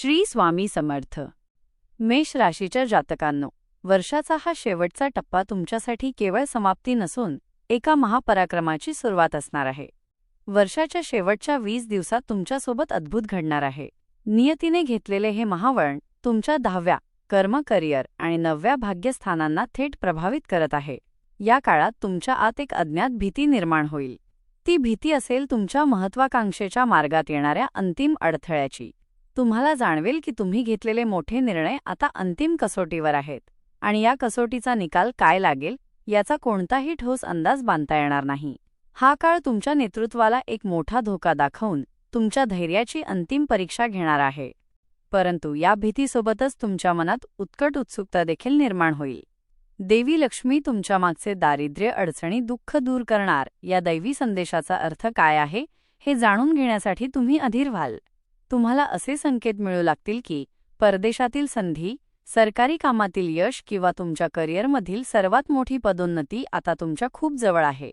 श्री स्वामी समर्थ. मेष राशीच्या जातकांनो वर्षाचा हा शेवटचा टप्पा तुमच्यासाठी केवळ समाप्ती नसून एका महापराक्रमाची सुरुवात असणार आहे. वर्षाच्या शेवटच्या वीस दिवसात तुमच्यासोबत अद्भुत घडणार आहे. नियतीने घेतलेले हे महावळण तुमच्या दहाव्या कर्म करिअर आणि नवव्या भाग्यस्थानांना थेट प्रभावित करत आहे. या काळात तुमच्या आत एक अज्ञात भीती निर्माण होईल. ती भीती असेल तुमच्या महत्वाकांक्षेच्या मार्गात येणाऱ्या अंतिम अडथळ्याची. तुम्हाला जाणवेल की तुम्ही घेतलेले मोठे निर्णय आता अंतिम कसोटीवर आहेत. आणि या कसोटीचा निकाल काय लागेल याचा कोणताही ठोस अंदाज बांधता येणार नाही. हा काळ तुमच्या नेतृत्वाला एक मोठा धोका दाखवून तुमच्या धैर्याची अंतिम परीक्षा घेणार आहे. परंतु या भीतीसोबतच तुमच्या मनात उत्कट उत्सुकता देखील निर्माण होईल. देवी लक्ष्मी तुमच्या मागचे दारिद्र्य अडचणी दुःख दूर करणार या दैवी संदेशाचा अर्थ काय आहे हे जाणून घेण्यासाठी तुम्ही अधीर व्हाल. तुम्हाला असे संकेत मिळू लागतील की परदेशातील संधी सरकारी कामातील यश किंवा तुमच्या करिअरमधील सर्वात मोठी पदोन्नती आता तुमच्या खूप जवळ आहे.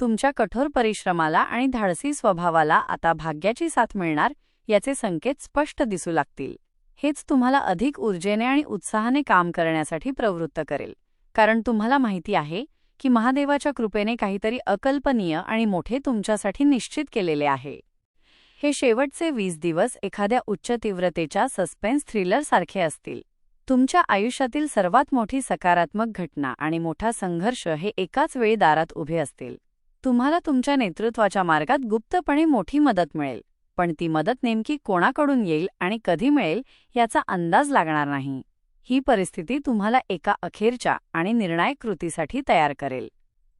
तुमच्या कठोर परिश्रमाला आणि धाडसी स्वभावाला आता भाग्याची साथ मिळणार याचे संकेत स्पष्ट दिसू लागतील. हेच तुम्हाला अधिक ऊर्जेने आणि उत्साहाने काम करण्यासाठी प्रवृत्त करेल. कारण तुम्हाला माहिती आहे की महादेवाच्या कृपेने काहीतरी अकल्पनीय आणि मोठे तुमच्यासाठी निश्चित केलेले आहे. हे शेवटचे वीस दिवस एखाद्या उच्च तीव्रतेच्या सस्पेन्स थ्रिलरसारखे असतील. तुमच्या आयुष्यातील सर्वात मोठी सकारात्मक घटना आणि मोठा संघर्ष हे एकाच वेळी दारात उभे असतील. तुम्हाला तुमच्या नेतृत्वाच्या मार्गात गुप्तपणे मोठी मदत मिळेल पण ती मदत नेमकी कोणाकडून येईल आणि कधी मिळेल याचा अंदाज लागणार नाही. ही परिस्थिती तुम्हाला एका अखेरच्या आणि निर्णायक कृतीसाठी तयार करेल.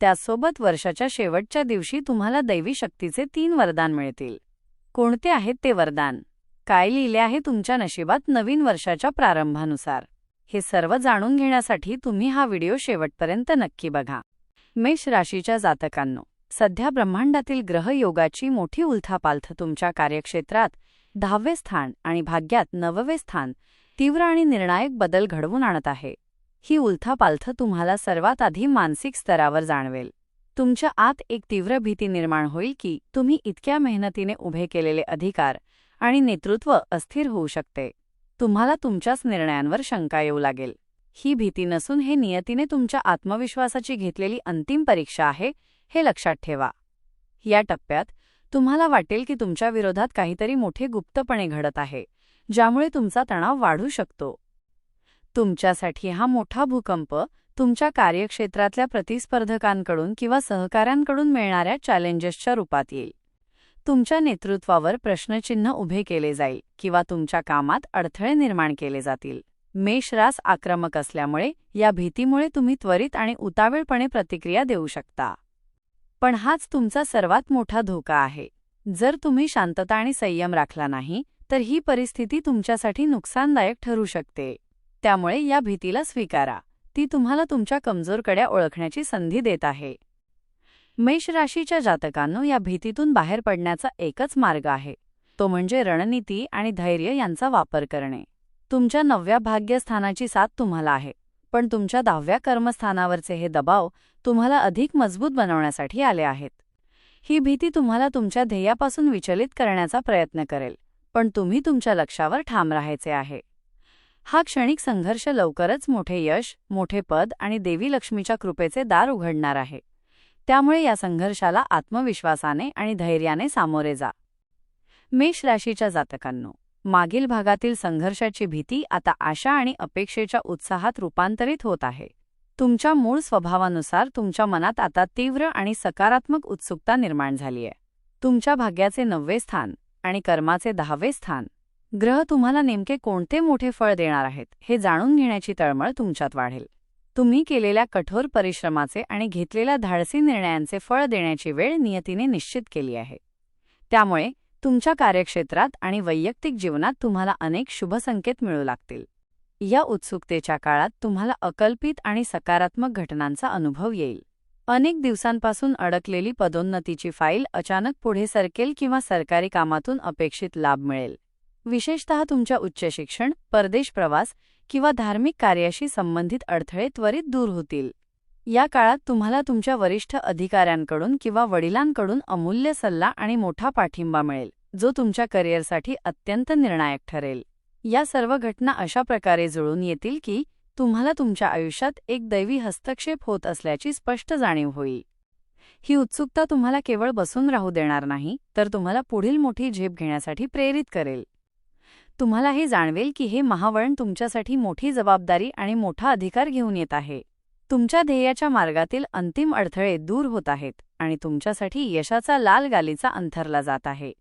त्यासोबत वर्षाच्या शेवटच्या दिवशी तुम्हाला दैवी शक्तीचे तीन वरदान मिळतील. कोणते आहेत ते वरदान? काय लिहिले आहे तुमच्या नशिबात नवीन वर्षाच्या प्रारंभानुसार? हे सर्व जाणून घेण्यासाठी तुम्ही हा व्हिडिओ शेवटपर्यंत नक्की बघा. मेष राशीच्या जातकांनो सध्या ब्रह्मांडातील ग्रहयोगाची मोठी उलथापालथ तुमच्या कार्यक्षेत्रात दहावे स्थान आणि भाग्यात नववे स्थान तीव्र आणि निर्णायक बदल घडवून आणत आहे. ही उलथापालथ तुम्हाला सर्वात आधी मानसिक स्तरावर जाणवेल. तुमच्या आत एक तीव्र भीती निर्माण होईल की तुम्ही इतक्या मेहनतीने उभे केलेले अधिकार आणि नेतृत्व अस्थिर होऊ शकते. तुम्हाला तुमच्याच निर्णयांवर शंका येऊ लागेल. ही भीती नसून हे नियतीने तुमच्या आत्मविश्वासाची घेतलेली अंतिम परीक्षा आहे हे लक्षात ठेवा. या टप्प्यात तुम्हाला वाटेल की तुमच्या विरोधात काहीतरी मोठे गुप्तपणे घडत आहे ज्यामुळे तुमचा तणाव वाढू शकतो. तुमच्यासाठी हा मोठा भूकंप तुमच्या कार्यक्षेत्रातल्या प्रतिस्पर्धकांकडून किंवा सहकाऱ्यांकडून मिळणाऱ्या चॅलेंजेसच्या रूपात येईल. तुमच्या नेतृत्वावर प्रश्नचिन्ह उभे केले जाईल किंवा तुमच्या कामात अडथळे निर्माण केले जातील. मेषरास आक्रमक असल्यामुळे या भीतीमुळे तुम्ही त्वरित आणि उतावीळपणे प्रतिक्रिया देऊ शकता. पण हाच तुमचा सर्वात मोठा धोका आहे. जर तुम्ही शांतता आणि संयम राखला नाही तर ही परिस्थिती तुमच्यासाठी नुकसानदायक ठरू शकते. त्यामुळे या भीतीला स्वीकारा. ती तुम्हाला तुमच्या कमजोरकड्या ओळखण्याची संधी देत आहे. मेष राशीच्या जातकांनो या भीतीतून बाहेर पडण्याचा एकच मार्ग आहे. तो म्हणजे रणनीती आणि धैर्य यांचा वापर करणे. तुमच्या नवव्या भाग्यस्थानाची साथ तुम्हाला आहे. पण तुमच्या दहाव्या कर्मस्थानावरचे हे दबाव तुम्हाला अधिक मजबूत बनवण्यासाठी आले आहेत. ही भीती तुम्हाला तुमच्या ध्येयापासून विचलित करण्याचा प्रयत्न करेल. पण तुम्ही तुमच्या लक्षावर ठाम राहायचे आहे. हा क्षणिक संघर्ष लवकरच मोठे यश मोठे पद आणि देवी लक्ष्मीच्या कृपेचे दार उघडणार आहे. त्यामुळे या संघर्षाला आत्मविश्वासाने आणि धैर्याने सामोरे जा. मेष राशीच्या जातकांनो मागील भागातील संघर्षाची भीती आता आशा आणि अपेक्षेच्या उत्साहात रूपांतरित होत आहे. तुमच्या मूळ स्वभावानुसार तुमच्या मनात आता तीव्र आणि सकारात्मक उत्सुकता निर्माण झालीय. तुमच्या भाग्याचे नववे स्थान आणि कर्माचे दहावे स्थान. ग्रह तुम्हाला नेमके कोणते मोठे फळ देणार आहेत हे जाणून घेण्याची तळमळ तुमच्यात वाढेल. तुम्ही केलेल्या कठोर परिश्रमाचे आणि घेतलेल्या धाडसी निर्णयांचे फळ देण्याची वेळ नियतीने निश्चित केली आहे. त्यामुळे तुमच्या कार्यक्षेत्रात आणि वैयक्तिक जीवनात तुम्हाला अनेक शुभसंकेत मिळू लागतील. या उत्सुकतेच्या काळात तुम्हाला अकल्पित आणि सकारात्मक घटनांचा अनुभव येईल. अनेक दिवसांपासून अडकलेली पदोन्नतीची फाईल अचानक पुढे सरकेल किंवा सरकारी कामातून अपेक्षित लाभ मिळेल. विशेषतः तुमच्या उच्च शिक्षण परदेश प्रवास किंवा धार्मिक कार्याशी संबंधित अडथळे त्वरित दूर होतील. या काळात तुम्हाला तुमच्या वरिष्ठ अधिकाऱ्यांकडून किंवा वडिलांकडून अमूल्य सल्ला आणि मोठा पाठिंबा मिळेल जो तुमच्या करिअरसाठी अत्यंत निर्णायक ठरेल. या सर्व घटना अशा प्रकारे जुळून येतील की तुम्हाला तुमच्या आयुष्यात एक दैवी हस्तक्षेप होत असल्याची स्पष्ट जाणीव होईल. ही उत्सुकता तुम्हाला केवळ बसून राहू देणार नाही तर तुम्हाला पुढील मोठी झेप घेण्यासाठी प्रेरित करेल. तुम्हाला हे जाणवेल की हे महावळण तुमच्यासाठी मोठी जबाबदारी आणि मोठा अधिकार घेऊन येत आहे. तुमच्या ध्येयाच्या मार्गातील अंतिम अडथळे दूर होत आहेत आणि तुमच्यासाठी यशाचा लाल गालीचा अंथरला जात आहे.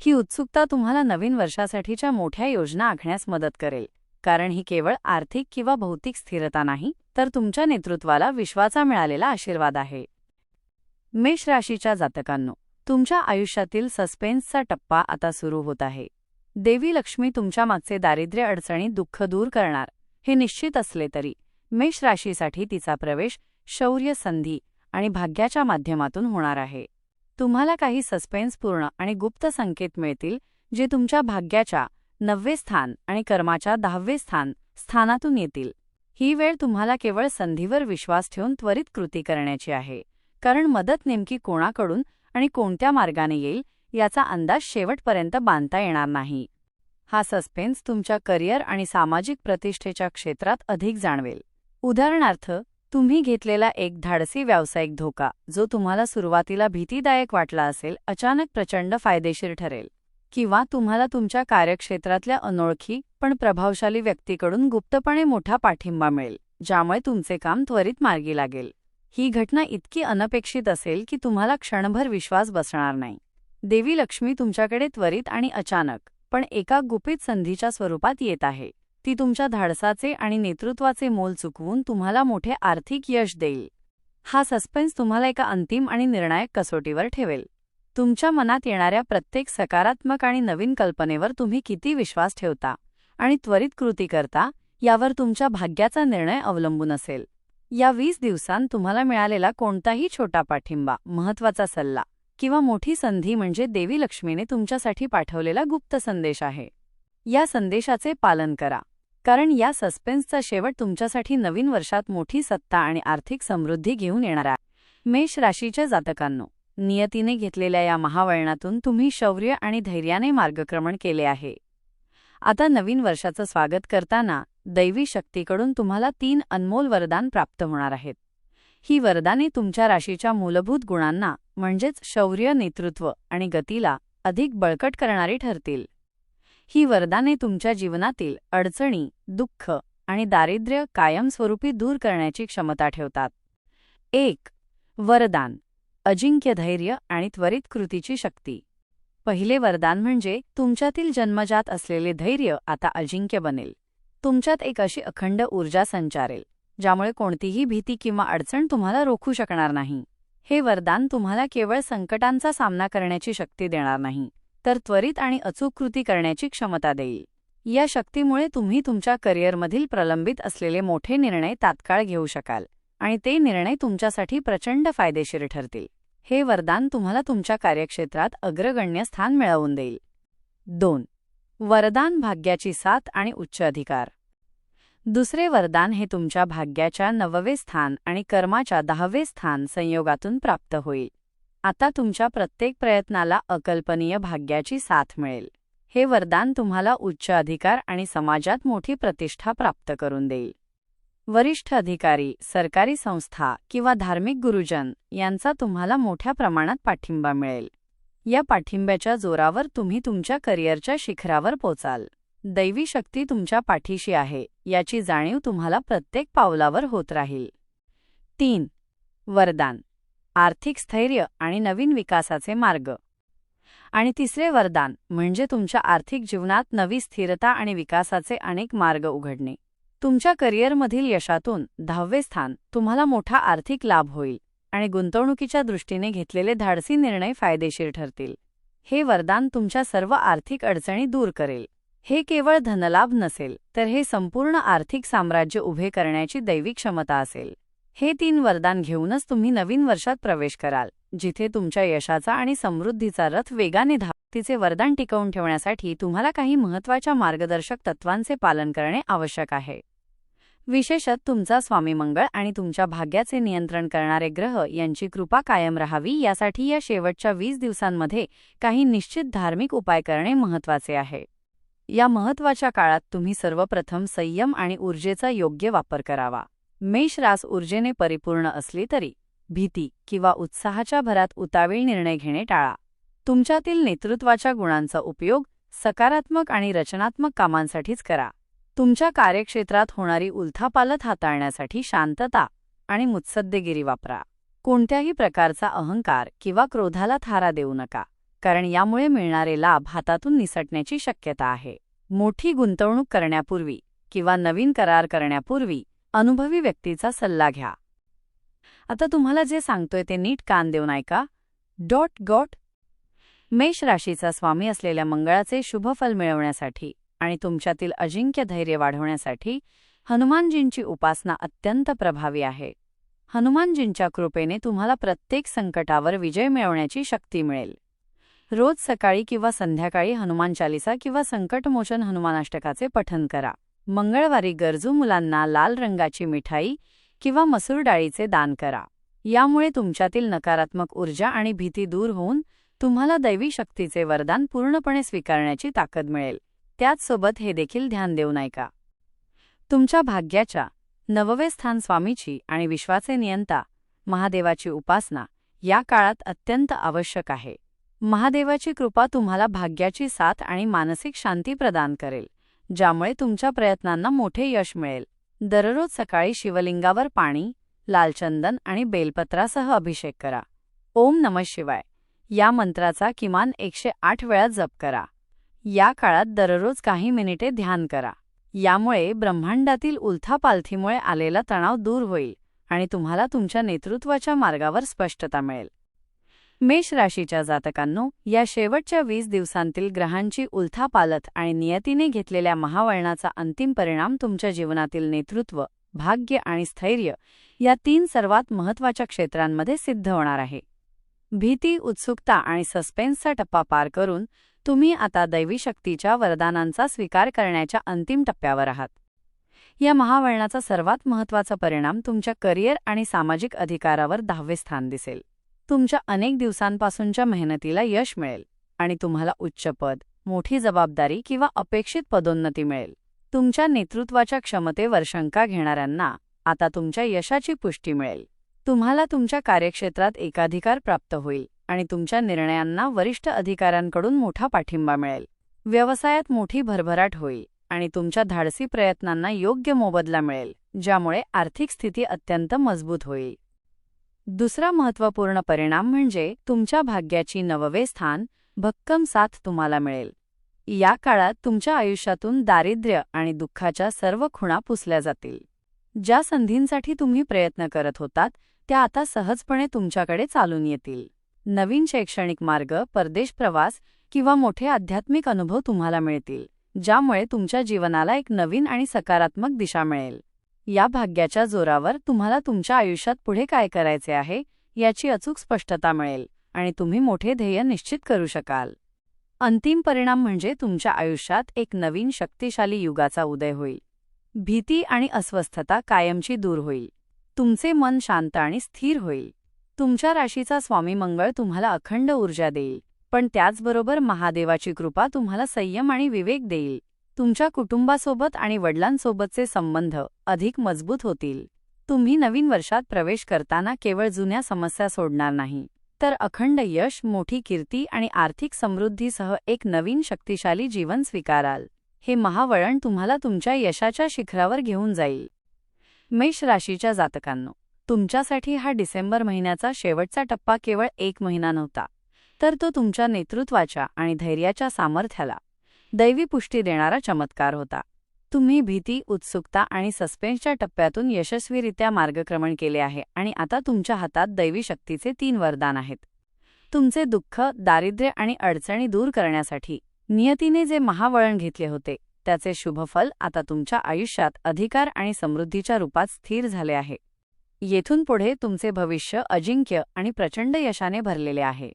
ही उत्सुकता तुम्हाला नवीन वर्षासाठीच्या मोठ्या योजना आखण्यास मदत करेल. कारण ही केवळ आर्थिक किंवा भौतिक स्थिरता नाही तर तुमच्या नेतृत्वाला विश्वाचा मिळालेला आशीर्वाद आहे. मेष राशीच्या जातकांनो तुमच्या आयुष्यातील सस्पेन्सचा टप्पा आता सुरू होत आहे. देवी लक्ष्मी तुमच्या मागचे दारिद्र्य अडचणी दुःख दूर करणार. हे निश्चित असले तरी मेष राशीसाठी तिचा प्रवेश शौर्य संधी आणि भाग्याच्या माध्यमातून होणार आहे. तुम्हाला काही सस्पेन्सपूर्ण आणि गुप्त संकेत मिळतील जे तुमच्या भाग्याच्या नववे स्थान आणि कर्माच्या दहावे स्थान स्थानातून येतील. ही वेळ तुम्हाला केवळ संधीवर विश्वास ठेवून त्वरित कृती करण्याची आहे. कारण मदत नेमकी कोणाकडून आणि कोणत्या मार्गाने येईल याचा अंदाज शेवटपर्यंत बांधता येणार नाही. हा सस्पेन्स तुमच्या करिअर आणि सामाजिक प्रतिष्ठेच्या क्षेत्रात अधिक जाणवेल. उदाहरणार्थ तुम्ही घेतलेला एक धाडसी व्यावसायिक धोका जो तुम्हाला सुरुवातीला भीतीदायक वाटला असेल अचानक प्रचंड फायदेशीर ठरेल. किंवा तुम्हाला तुमच्या कार्यक्षेत्रातल्या अनोळखी पण प्रभावशाली व्यक्तीकडून गुप्तपणे मोठा पाठिंबा मिळेल ज्यामुळे तुमचे काम त्वरित मार्गी लागेल. ही घटना इतकी अनपेक्षित असेल की तुम्हाला क्षणभर विश्वास बसणार नाही. देवी लक्ष्मी तुमच्याकडे त्वरित आणि अचानक पण एका गुपित संधीच्या स्वरूपात येत आहे. ती तुमच्या धाडसाचे आणि नेतृत्वाचे मोल चुकवून तुम्हाला मोठे आर्थिक यश देईल. हा सस्पेन्स तुम्हाला एका अंतिम आणि निर्णायक कसोटीवर ठेवेल. तुमच्या मनात येणाऱ्या प्रत्येक सकारात्मक आणि नवीन कल्पनेवर तुम्ही किती विश्वास ठेवता आणि त्वरित कृती करता यावर तुमच्या भाग्याचा निर्णय अवलंबून असेल. या वीस दिवसांत तुम्हाला मिळालेला कोणताही छोटा पाठिंबा महत्त्वाचा सल्ला किंवा मोठी संधी म्हणजे देवी लक्ष्मीने तुमच्यासाठी पाठवलेला गुप्त संदेश आहे. या संदेशाचे पालन करा. कारण या सस्पेन्सचा शेवट तुमच्यासाठी नवीन वर्षात मोठी सत्ता आणि आर्थिक समृद्धी घेऊन येणार आहे. मेष राशीच्या जातकांनो नियतीने घेतलेल्या या महावळणातून तुम्ही शौर्य आणि धैर्याने मार्गक्रमण केले आहे. आता नवीन वर्षाचं स्वागत करताना दैवी शक्तीकडून तुम्हाला तीन अनमोल वरदान प्राप्त होणार आहेत. ही वरदाने तुमच्या राशीच्या मूलभूत गुणांना म्हणजेच शौर्य नेतृत्व आणि गतीला अधिक बळकट करणारी ठरतील. ही वरदाने तुमच्या जीवनातील अडचणी दुःख आणि दारिद्र्य कायमस्वरूपी दूर करण्याची क्षमता ठेवतात. एक वरदान अजिंक्य धैर्य आणि त्वरित कृतीची शक्ती. पहिले वरदान म्हणजे तुमच्यातील जन्मजात असलेले धैर्य आता अजिंक्य बनेल. तुमच्यात एक अशी अखंड ऊर्जा संचारेल. ज्यामुळे कोणतीही भीती किंवा अडचण तुम्हाला रोखू शकणार नाही. हे वरदान तुम्हाला केवळ संकटांचा सामना करण्याची शक्ती देणार नाही तर त्वरित आणि अचूक कृती करण्याची क्षमता देईल. या शक्तीमुळे तुम्ही तुमच्या करिअरमधील प्रलंबित असलेले मोठे निर्णय तात्काळ घेऊ शकाल आणि ते निर्णय तुमच्यासाठी प्रचंड फायदेशीर ठरतील. हे वरदान तुम्हाला तुमच्या कार्यक्षेत्रात अग्रगण्य स्थान मिळवून देईल. दोन. वरदान भाग्याची साथ आणि उच्च अधिकार. दुसरे वरदान हे तुमच्या भाग्याच्या नववे स्थान आणि कर्माच्या दहावे स्थान संयोगातून प्राप्त होईल. आता तुमच्या प्रत्येक प्रयत्नाला अकल्पनीय भाग्याची साथ मिळेल. हे वरदान तुम्हाला उच्च अधिकार आणि समाजात मोठी प्रतिष्ठा प्राप्त करून देईल. वरिष्ठ अधिकारी सरकारी संस्था किंवा धार्मिक गुरुजन यांचा तुम्हाला मोठ्या प्रमाणात पाठिंबा मिळेल. या पाठिंब्याच्या जोरावर तुम्ही तुमच्या करिअरच्या शिखरावर पोचाल. दैवी शक्ती तुमच्या पाठीशी आहे. याची जाणीव तुम्हाला प्रत्येक पावलावर होत राहील. तीन. वरदान. आर्थिक स्थैर्य आणि नवीन विकासाचे मार्ग. आणि तिसरे वरदान म्हणजे तुमच्या आर्थिक जीवनात नवी स्थिरता आणि विकासाचे अनेक मार्ग उघडणे. तुमच्या करिअरमधील यशातून दहावे स्थान तुम्हाला मोठा आर्थिक लाभ होईल आणि गुंतवणुकीच्या दृष्टीने घेतलेले धाडसी निर्णय फायदेशीर ठरतील. हे वरदान तुमच्या सर्व आर्थिक अडचणी दूर करेल. हे केवळ धनलाभ नसेल तर हे संपूर्ण आर्थिक साम्राज्य उभे करण्याची दैविक क्षमता असेल. हे तीन वरदान घेऊनच तुम्ही नवीन वर्षात प्रवेश कराल जिथे तुमच्या यशाचा आणि समृद्धीचा रथ वेगाने धा तिचे वरदान टिकवून ठेवण्यासाठी तुम्हाला काही महत्त्वाच्या मार्गदर्शक तत्वांचे पालन करणे आवश्यक आहे. विशेषत तुमचा स्वामी मंगळ आणि तुमच्या भाग्याचे नियंत्रण करणारे ग्रह यांची कृपा कायम राहावी यासाठी या शेवटच्या वीस दिवसांमध्ये काही निश्चित धार्मिक उपाय करणे महत्त्वाचे आहे. या महत्त्वाच्या काळात तुम्ही सर्वप्रथम संयम आणि ऊर्जेचा योग्य वापर करावा. मेष रास ऊर्जेने परिपूर्ण असली तरी भीती किंवा उत्साहाच्या भरात उतावीळ निर्णय घेणे टाळा. तुमच्यातील नेतृत्वाच्या गुणांचा उपयोग सकारात्मक आणि रचनात्मक कामांसाठीच करा. तुमच्या कार्यक्षेत्रात होणारी उलथापालथ हाताळण्यासाठी शांतता आणि मुत्सद्देगिरी वापरा. कोणत्याही प्रकारचा अहंकार किंवा क्रोधाला थारा देऊ नका. कारण यामुळे मिळणारे लाभ हातातून निसटण्याची शक्यता आहे. मोठी गुंतवणूक करण्यापूर्वी किंवा नवीन करार करण्यापूर्वी अनुभवी व्यक्तीचा सल्ला घ्या. आता तुम्हाला जे सांगतोय ते नीट कान देऊन ऐका. डॉट गॉट. मेष राशीचा स्वामी असलेल्या मंगळाचे शुभफल मिळवण्यासाठी आणि तुमच्यातील अजिंक्य धैर्य वाढवण्यासाठी हनुमानजींची उपासना अत्यंत प्रभावी आहे. हनुमानजींच्या कृपेने तुम्हाला प्रत्येक संकटावर विजय मिळवण्याची शक्ती मिळेल. रोज सकाळी किंवा संध्याकाळी हनुमान चालिसा किंवा संकटमोचन हनुमानाष्टकाचे पठन करा. मंगळवारी गरजू मुलांना लाल रंगाची मिठाई किंवा मसूर डाळीचे दान करा. यामुळे तुमच्यातील नकारात्मक ऊर्जा आणि भीती दूर होऊन तुम्हाला दैवी शक्तीचे वरदान पूर्णपणे स्वीकारण्याची ताकद मिळेल. त्याचसोबत हे देखील ध्यान देऊ ऐका. तुमच्या भाग्याच्या नववे स्थान स्वामीची आणि विश्वाचे नियंता महादेवाची उपासना या काळात अत्यंत आवश्यक आहे. महादेवाची कृपा तुम्हाला भाग्याची साथ आणि मानसिक शांती प्रदान करेल ज्यामुळे तुमच्या प्रयत्नांना मोठे यश मिळेल. दररोज सकाळी शिवलिंगावर पाणी लालचंदन आणि बेलपत्रासह अभिषेक करा. ओम नम शिवाय. या मंत्राचा किमान एकशे आठ वेळा जप करा. या काळात दररोज काही मिनिटे ध्यान करा. यामुळे ब्रह्मांडातील उलथापालथीमुळे आलेला तणाव दूर होईल आणि तुम्हाला तुमच्या नेतृत्वाच्या मार्गावर स्पष्टता मिळेल. मेष राशीच्या जातकांनो या शेवटच्या वीस दिवसांतील ग्रहांची उलथापालथ आणि नियतीने घेतलेल्या महावळणाचा अंतिम परिणाम तुमच्या जीवनातील नेतृत्व भाग्य आणि स्थैर्य या तीन सर्वात महत्त्वाच्या क्षेत्रांमध्ये सिद्ध होणार आहे. भीती उत्सुकता आणि सस्पेन्सचा टप्पा पार करून तुम्ही आता दैवी शक्तीच्या वरदानांचा स्वीकार करण्याच्या अंतिम टप्प्यावर आहात. या महावळणाचा सर्वात महत्त्वाचा परिणाम तुमच्या करिअर आणि सामाजिक अधिकारावर दहावे स्थान दिसेल. तुमच्या अनेक दिवसांपासूनच्या मेहनतीला यश मिळेल आणि तुम्हाला उच्च पद मोठी जबाबदारी किंवा अपेक्षित पदोन्नती मिळेल. तुमच्या नेतृत्वाच्या क्षमतेवर शंका घेणाऱ्यांना आता तुमच्या यशाची पुष्टी मिळेल. तुम्हाला तुमच्या कार्यक्षेत्रात एकाधिकार प्राप्त होईल आणि तुमच्या निर्णयांना वरिष्ठ अधिकाऱ्यांकडून मोठा पाठिंबा मिळेल. व्यवसायात मोठी भरभराट होईल आणि तुमच्या धाडसी प्रयत्नांना योग्य मोबदला मिळेल ज्यामुळे आर्थिक स्थिती अत्यंत मजबूत होईल. दुसरा महत्त्वपूर्ण परिणाम म्हणजे तुमच्या भाग्याची नववे स्थान भक्कम साथ तुम्हाला मिळेल. या काळात तुमच्या आयुष्यातून दारिद्र्य आणि दुःखाच्या सर्व खुणा पुसल्या जातील. ज्या संधींसाठी तुम्ही प्रयत्न करत होतात त्या आता सहजपणे तुमच्याकडे चालून येतील. नवीन शैक्षणिक मार्ग परदेश प्रवास किंवा मोठे आध्यात्मिक अनुभव तुम्हाला मिळतील ज्यामुळे तुमच्या जीवनाला एक नवीन आणि सकारात्मक दिशा मिळेल. या भाग्याच्या जोरावर तुम्हाला तुमच्या आयुष्यात पुढे काय करायचे आहे याची अचूक स्पष्टता मिळेल आणि तुम्ही मोठे ध्येय निश्चित करू शकाल. अंतिम परिणाम म्हणजे तुमच्या आयुष्यात एक नवीन शक्तिशाली युगाचा उदय होईल. भीती आणि अस्वस्थता कायमची दूर होईल. तुमचे मन शांत आणि स्थिर होईल. तुमच्या राशीचा स्वामी मंगळ तुम्हाला अखंड ऊर्जा देईल पण त्याचबरोबर महादेवाची कृपा तुम्हाला संयम आणि विवेक देईल. तुमच्या कुटुंबासोबत आणि वडिलांसोबतचे संबंध अधिक मजबूत होतील. तुम्ही नवीन वर्षात प्रवेश करताना केवळ जुन्या समस्या सोडणार नाही. तर अखंड यश मोठी कीर्ती आणि आर्थिक समृद्धीसह एक नवीन शक्तिशाली जीवन स्वीकाराल. हे महावळण तुम्हाला तुमच्या यशाच्या शिखरावर घेऊन जाईल. मेष राशीच्या जातकांनो तुमच्यासाठी हा डिसेंबर महिन्याचा शेवटचा टप्पा केवळ एक महिना नव्हता. तर तो तुमच्या नेतृत्वाच्या आणि धैर्याच्या सामर्थ्याला दैवी पुष्टी देणारा चमत्कार होता. तुम्ही भीती उत्सुकता आणि सस्पेन्सच्या टप्प्यातून यशस्वीरित्या मार्गक्रमण केले आहे आणि आता तुमच्या हातात दैवी शक्तीचे तीन वरदान आहेत. तुमचे दुःख दारिद्र्य आणि अडचणी दूर करण्यासाठी नियतीने जे महावळण घेतले होते त्याचे शुभफल आता तुमच्या आयुष्यात अधिकार आणि समृद्धीच्या रूपात स्थिर झाले आहे. येथून पुढे तुमचे भविष्य अजिंक्य आणि प्रचंड यशाने भरलेले आहे.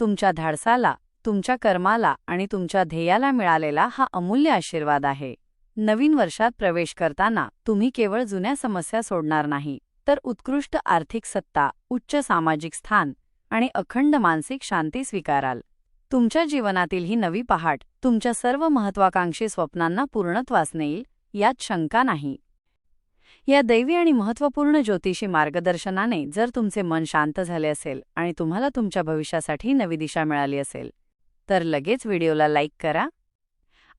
तुमच्या धाडसाला तुमच्या कर्माला आणि तुमच्या ध्येयाला मिळालेला हा अमूल्य आशीर्वाद आहे. नवीन वर्षात प्रवेश करताना तुम्ही केवळ जुन्या समस्या सोडणार नाही तर उत्कृष्ट आर्थिक सत्ता उच्च सामाजिक स्थान आणि अखंड मानसिक शांती स्वीकाराल. तुमच्या जीवनातील ही नवी पहाट तुमच्या सर्व महत्वाकांक्षी स्वप्नांना पूर्णत्वास नेईल यात शंका नाही. या दैवी आणि महत्त्वपूर्ण ज्योतिषी मार्गदर्शनाने जर तुमचे मन शांत झाले असेल आणि तुम्हाला तुमच्या भविष्यासाठी नवी दिशा मिळाली असेल तर लगेच व्हिडिओला लाईक करा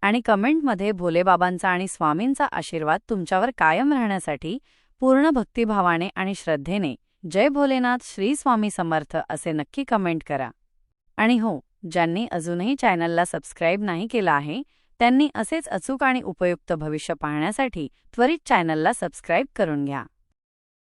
आणि कमेंटमध्ये भोलेबाबांचा आणि स्वामींचा आशीर्वाद तुमच्यावर कायम राहण्यासाठी पूर्ण भक्तिभावाने आणि श्रद्धेने जय भोलेनाथ श्री स्वामी समर्थ असे नक्की कमेंट करा. आणि हो ज्यांनी अजूनही चॅनलला सबस्क्राईब नाही केलं आहे त्यांनी असेच अचूक आणि उपयुक्त भविष्य पाहण्यासाठी त्वरित चॅनलला सबस्क्राईब करून घ्या.